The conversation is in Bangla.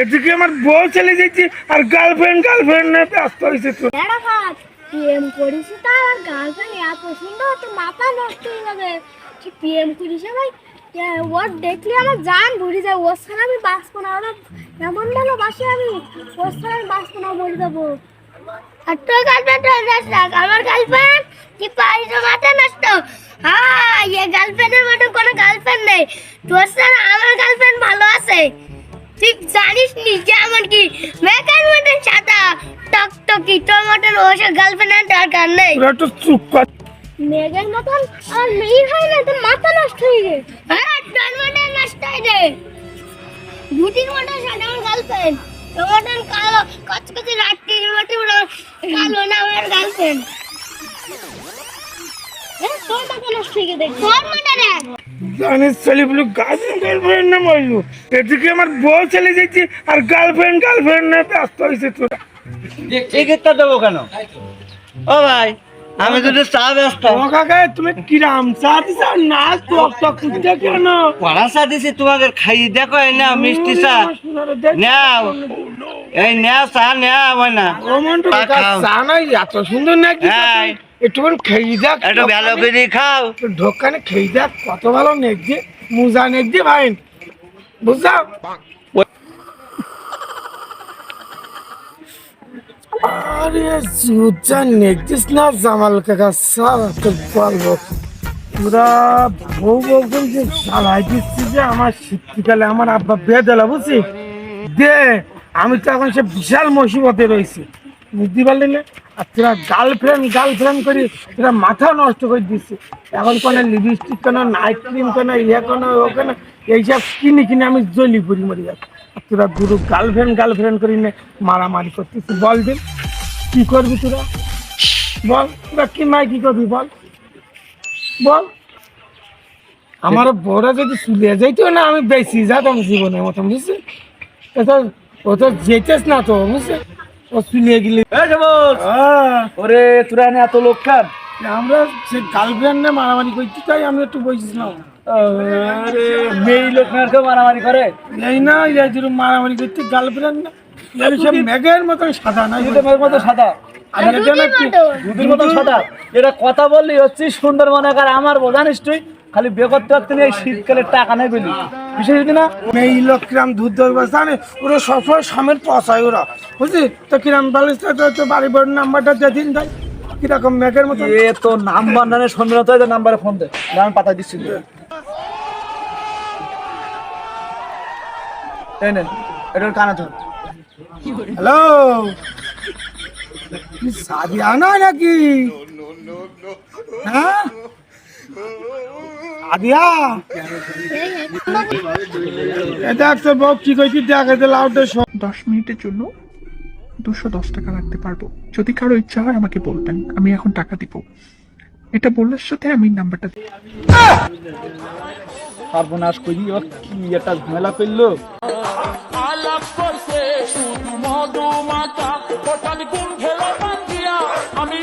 এদিকে আমার বউ চলে যাচ্ছে আর গার্লফ্রেন্ড গার্লফ্রেন্ড নিয়ে ব্যস্ত হয়েছে তো। এরা ভাত পিএম করিস তার গার্লফ্রেন্ড এত সুন্দর, তো মাথা নষ্ট হয়ে যাবে। কি পিএম করিস ভাই? ওর দেখলে আমার জান ভরে যায়, ওর ছাড়া আমি বাঁচবো না। ওরা এমন ভালোবাসি আমি, ওর ছাড়া আমি বাঁচবো না, মরে যাব। আর তোর গার্লফ্রেন্ড আমার গার্লফ্রেন্ড কি পারিস মাথা নষ্ট? হ্যাঁ এ গার্লফ্রেন্ডের মতো কোনো গার্লফ্রেন্ড নেই। তোর ছাড়া আমার গার্লফ্রেন্ড ভালো আছে। ঠিক জানিস নি যেমন কি মেকার মতন সাদা টকটকি তোর মতন ওসব গার্লফ্রেন্ডের দরকার নেই। তোরা একটু চুপ কর। মেঘের মতন আর মেয়ে হয় না তোর মাথা নষ্ট হয়ে গে হ্যাঁ তোর মতন নষ্ট হয়ে গে গুটির মতন সাদা আমার গার্লফ্রেন্ড তোর মতন কালো কচকচে রাত্রির মতন কালো না আমার গার্লফ্রেন্ড জানিস ছেলেগুলো গার্লফ্রেন্ড গার্লফ্রেন্ড না বলল এদিকে আমার বউ চলে যাচ্ছে আর গার্লফ্রেন্ড গার্লফ্রেন্ড নিয়ে ব্যস্ত হয়েছে তোরা। টিকিটটা দেবো কেন? ও ভাই আমি যদি চা ব্যস্ত। কাকা তুমি কিরাম চা দিছ? না টক টক করতে কেন? পড়া চা দিছি তোমাকে খাইয়ে দেখো এই না মিষ্টি চা। নাও। এই নেও চা নেও না ও মন্টু চা কাকা চা নাই এত সুন্দর নাকি খেয়ে দেখ একটু ভালো করে খাও। ঢোকানে খেয়ে দেখ কত ভালো নেকছে মুজা নেকছে ভাই। বুঝলাম? আরে জুজা নেকছিস না জামাল কাকা সারা তোর বলব। পুরা বউ করে যে দিচ্ছি যে আমার শীতকালে আমার আব্বা বিয়ে দিল বুঝছি দে আমি তো এখন সে বিশাল মুসিবতে রয়েছি। বুঝতে পারলি আর তোরা গার্লফ্রেন্ড গার্লফ্রেন্ড করি তোরা মাথা নষ্ট করে দিচ্ছে এখন কোনো লিপস্টিক কেন নাইট ক্রিম কেন ইয়ে কেন ও কেন, এইসব কিনে কিনে আমি জলি পুরি মরি যাচ্ছি। আর তোরা দুটো গার্লফ্রেন্ড গার্লফ্রেন্ড করি নে মারামারি করতেছি। বল দিন কি করবি তোরা? বল, তোরা কি মাই কি করবি বল? বল। আমার বড় যদি চুলিয়ে যাইতো না, আমি বেশি যেতাম জীবনের মতন বুঝছি ও তো যেতেস না তো বুঝছে গেলে। হ্যাঁ, ওরে তোরা এনে এত লোক আমরা সে গার্লফ্রেন্ড নিয়ে মারামারি করছি তাই আমি একটু বসেছিলাম। মেয়ে লোক মারামারি করে? এই না এই মারামারি করতে গার্লফ্রেন্ড না মেঘের মতন সাদা না? মতো সাদা। দুধের মতো সাদা। এটা কথা বললি হচ্ছে সুন্দর মনে কর আমার জানিস তুই খালি বিয়ে করতে এই শীতকালে টাকা নেই বলি। বিশেষ না এই লোক কিরাম দুধ ধরবে জানে? ওরা সবসময় পচায় ওরা। বুঝলি? তো কিরাম বালিশ তো বাড়ি বাড়ির নাম্বারটা দিয়ে দিন তাই কীরকম মতো। এ তো নাম্বার না শুনবে না তো নাম্বারে ফোন দে। আমি পাতা দিচ্ছি। এই নেন এটা কানা ধর হ্যালো? সাদিয়া নয় নাকি? হ্যাঁ? আদিয়া? এটা একটা বউ কি কইছি দেখে যে লাউডে দশ মিনিটের জন্য দুশো দশ টাকা রাখতে পারব। যদি কারও ইচ্ছা হয় আমাকে বলবেন আমি এখন টাকা দিব। এটা বলার সাথে আমি নাম্বারটা সর্বনাশ করি ও কি একটা ঝামেলা করল আলাপ করছে শুধু আমি